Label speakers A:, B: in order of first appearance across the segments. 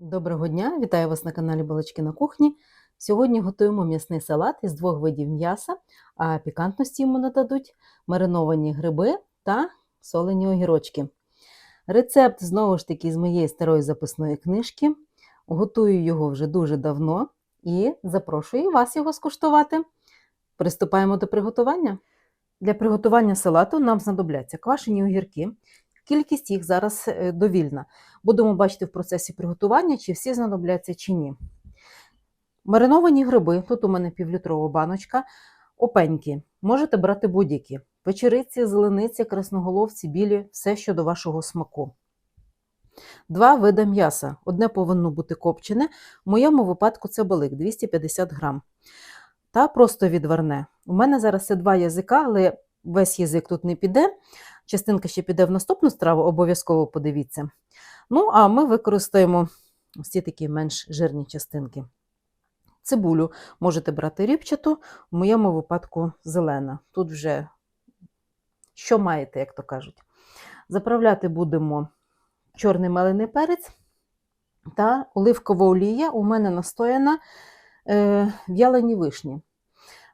A: Доброго дня! Вітаю вас на каналі Балачки на кухні. Сьогодні готуємо м'ясний салат із двох видів м'яса, а пікантності йому нададуть мариновані гриби та солені огірочки. Рецепт знову ж таки з моєї старої записної книжки. Готую його вже дуже давно і запрошую вас його скуштувати. Приступаємо до приготування. Для приготування салату нам знадобляться квашені огірки. Кількість їх зараз е, довільна. Будемо бачити в процесі приготування, чи всі знадобляться, чи ні. Мариновані гриби, тут у мене півлітрова баночка, опеньки. Можете брати будь-які. Печериці, зелениці, красноголовці, білі, все що до вашого смаку. Два види м'яса. Одне повинно бути копчене, в моєму випадку це балик 250 грам. Та просто відварне. У мене зараз це два язика, але весь язик тут не піде. Частинка ще піде в наступну страву, обов'язково подивіться. Ну, а ми використаємо ось такі менш жирні частинки. Цибулю можете брати рібчату, в моєму випадку зелена. Тут вже що маєте, як то кажуть. Заправляти будемо чорний мелений перець та оливкова олія. У мене настояна е, в'ялені вишні.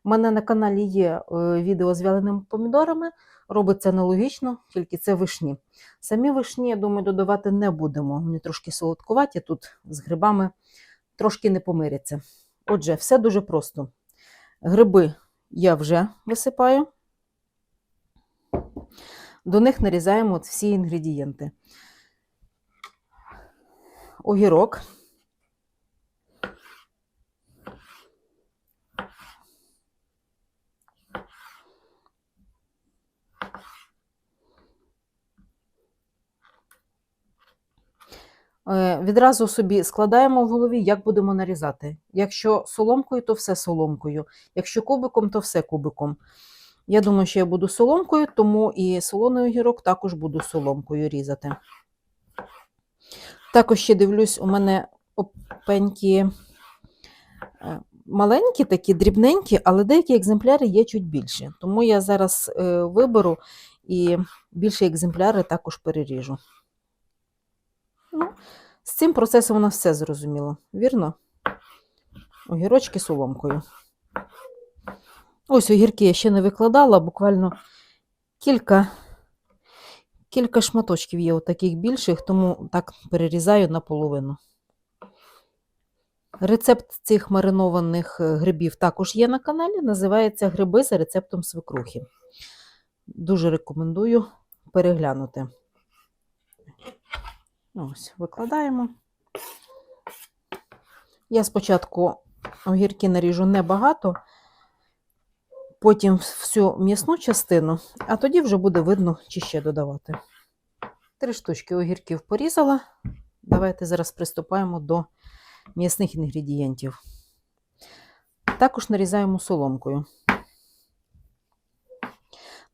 A: У мене на каналі є е, відео з вяленими помідорами. Робиться аналогічно, тільки це вишні. Самі вишні, я думаю, додавати не будемо. Вони трошки солодкуваті, тут з грибами трошки не помиряться. Отже, все дуже просто. Гриби я вже висипаю. До них нарізаємо от всі інгредієнти. Огірок. Е, Відразу собі складаємо в голові, як будемо нарізати. Якщо соломкою, то все соломкою. Якщо кубиком, то все кубиком. Я думаю, що я буду соломкою, тому і солоний огірок також буду соломкою різати. Також ще дивлюсь, у мене опенькі е, маленькі, такі дрібненькі, але деякі екземпляри є чуть більші. Тому я зараз е, виберу і більші екземпляри також переріжу. Ну, з цим процесом у нас все зрозуміло, вірно? Огірочки соломкою. Ось огірки я ще не викладала, буквально кілька, кілька шматочків є таких більших, тому так перерізаю наполовину. Рецепт цих маринованих е, грибів також є на каналі. Називається Гриби за рецептом свекрухи. Дуже рекомендую переглянути. Ось, викладаємо. Я спочатку огірки наріжу небагато, потім всю м'ясну частину, а тоді вже буде видно, чи ще додавати. Три штучки огірків порізала. Давайте зараз приступаємо до м'ясних інгредієнтів. Також нарізаємо соломкою.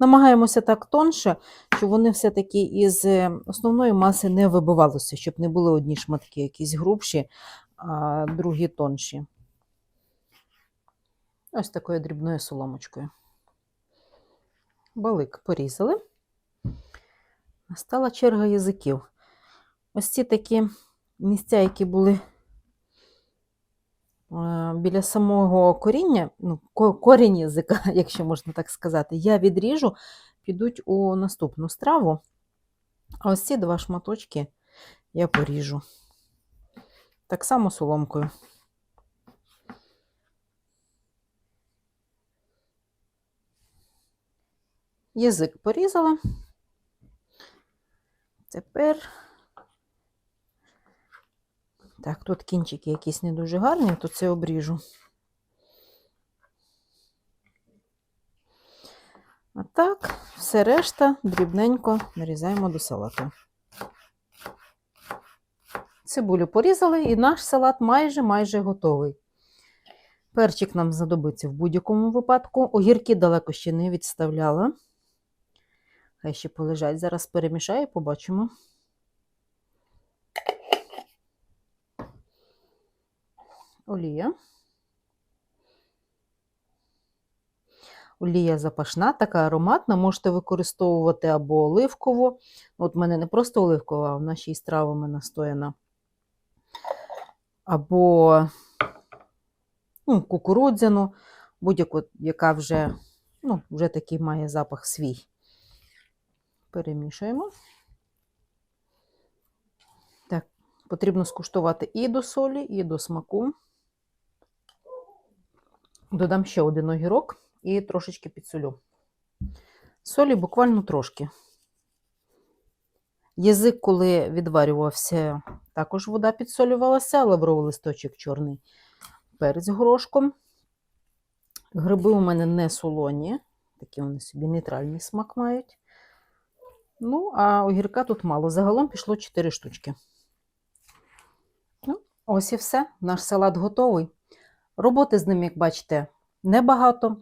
A: Намагаємося так тонше, щоб вони все-таки із е, основної маси не вибивалися, щоб не були одні шматки якісь грубші, а другі тонші. Ось такою дрібною соломочкою. Балик порізали. Настала черга язиків. Ось ці такі місця, які були біля самого коріння, ну, корінь язика, якщо можна так сказати, я відріжу, підуть у наступну страву. А ось ці два шматочки я поріжу. Так само соломкою. Язик порізала. Тепер так, тут кінчики якісь не дуже гарні, то це обріжу. А так, все решта дрібненько нарізаємо до салату. Цибулю порізали, і наш салат майже майже готовий. Перчик нам знадобиться в будь-якому випадку. Огірки далеко ще не відставляла. Хай ще полежать. Зараз перемішаю, побачимо. Олія. Олія запашна, така ароматна, можете використовувати або оливкову. От в мене не просто оливкова, а в нашій стравами настояна. або ну, кукурудзяну, будь-яку, яка вже, ну, вже такий має запах свій. Перемішуємо. Так, потрібно скуштувати і до солі, і до смаку. Додам ще один огірок і трошечки підсолю. Солі буквально трошки. Язик, коли відварювався, також вода підсолювалася, лавровий листочок чорний перець горошком. Гриби у мене не солоні, такі вони собі нейтральний смак мають. Ну, а огірка тут мало. Загалом пішло 4 штучки. Ну, ось і все. Наш салат готовий. Роботи з ним, як бачите, небагато.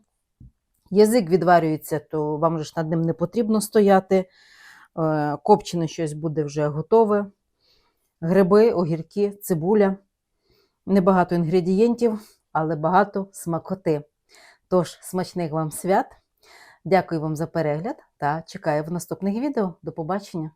A: Язик відварюється, то вам же ж над ним не потрібно стояти. Е, Копчене щось буде вже готове. Гриби, огірки, цибуля. Небагато інгредієнтів, але багато смакоти. Тож, смачних вам свят. Дякую вам за перегляд та чекаю в наступних відео. До побачення!